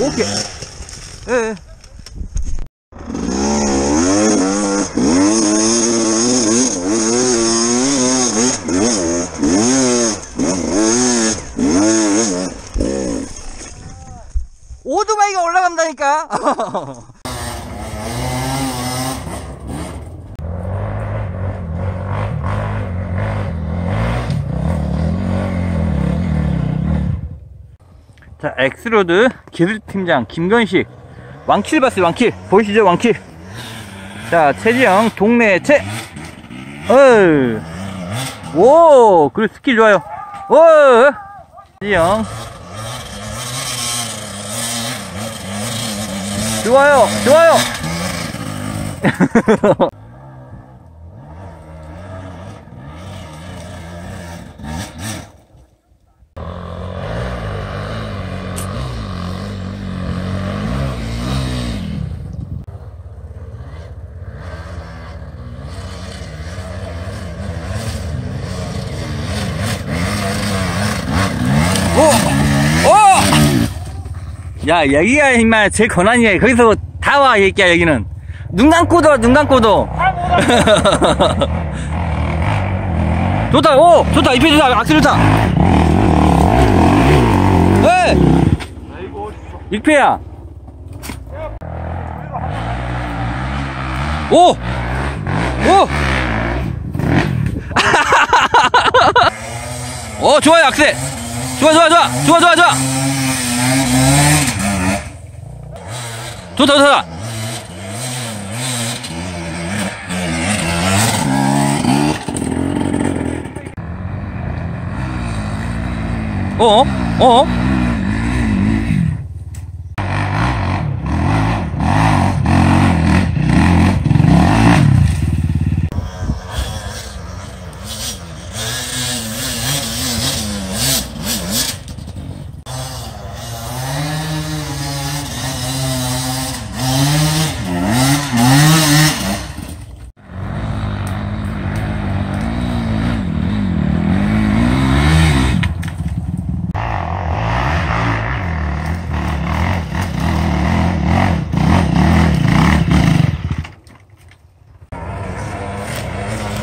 오케이. 예. 예. 오토바이가 올라간다니까. 자, 엑스로드 기술팀장 김건식 왕킬 봤어요, 왕킬. 보이시죠, 왕킬. 자, 최지영 동네 채. 어이. 오, 그리고 스킬 좋아요. 오, 최지영. 좋아요, 좋아요. 오! 오! 야, 여기가 임마 제 권한이야. 거기서 다 와, 이 새끼야, 여기는. 눈 감고도 와, 눈 감고도. 좋다, 오! 좋다, 이표 좋다, 악셀 좋다. 왜? 일패야. 오! 오! 오, 좋아요, 악셀. 좋아, 좋아, 좋아. 좋아, 좋아, 좋아. 좋다, 좋다. 어? 어?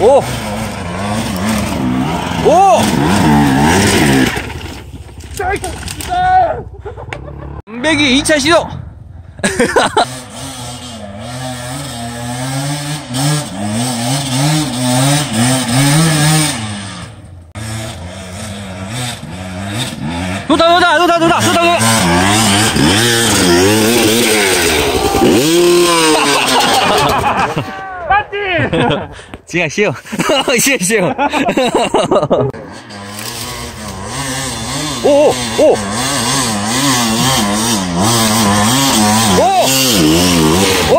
오! 오! 담배기 2차 시도! 지 금 쉬어. 쉬어, 쉬어. 오, 오, 오. 오! 오!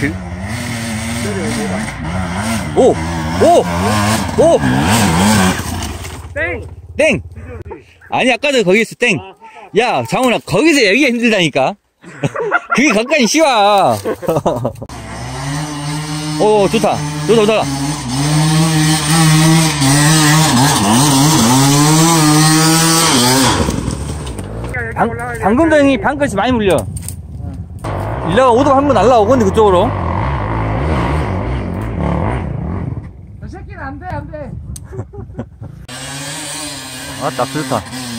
그? 오! 오! 오! 땡! 땡! 아니, 아까도 거기 있어, 땡. 야, 장훈아, 거기서 여기가 힘들다니까? 그게 가까이 쉬워. 오, 좋다. 좋다, 좋다. 방, 방금 전에 방글씨 많이 물려. 일라가 오도 한번 날라오거든, 그쪽으로. 저 새끼는 안 돼, 안 돼. 아, 딱 좋다.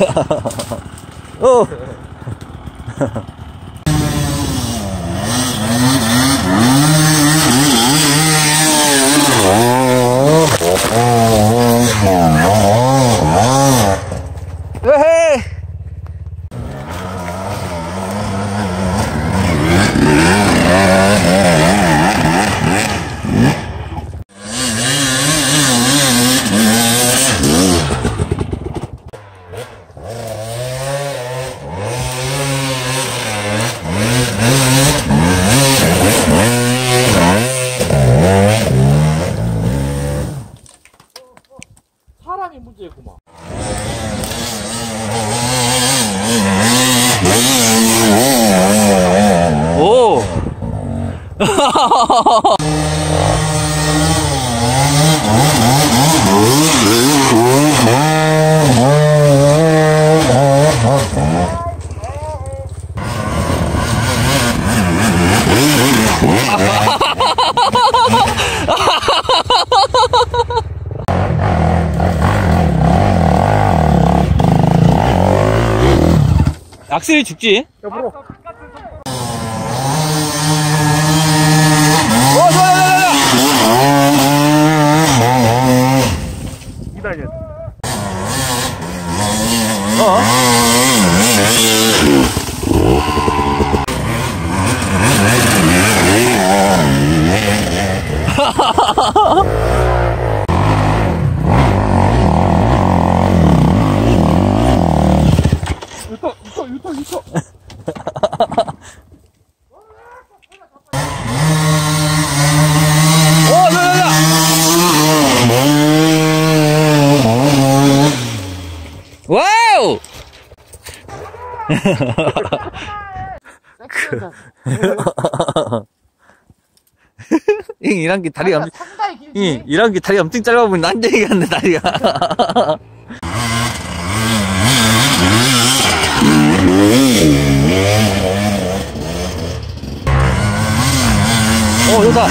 어. 으 악셀이 죽지? 야, 물어. 좋아. 어? 유토, 유토, 유토, 유토. 어, 좋아, 좋아, 좋아. 와우! 잉, 이런 게 다리가, 엄- 상당히 길지. 잉, 이런 게 다리가 엄청 짧아 보이는데, 안 되겠네, 다리가. 어, 여기다.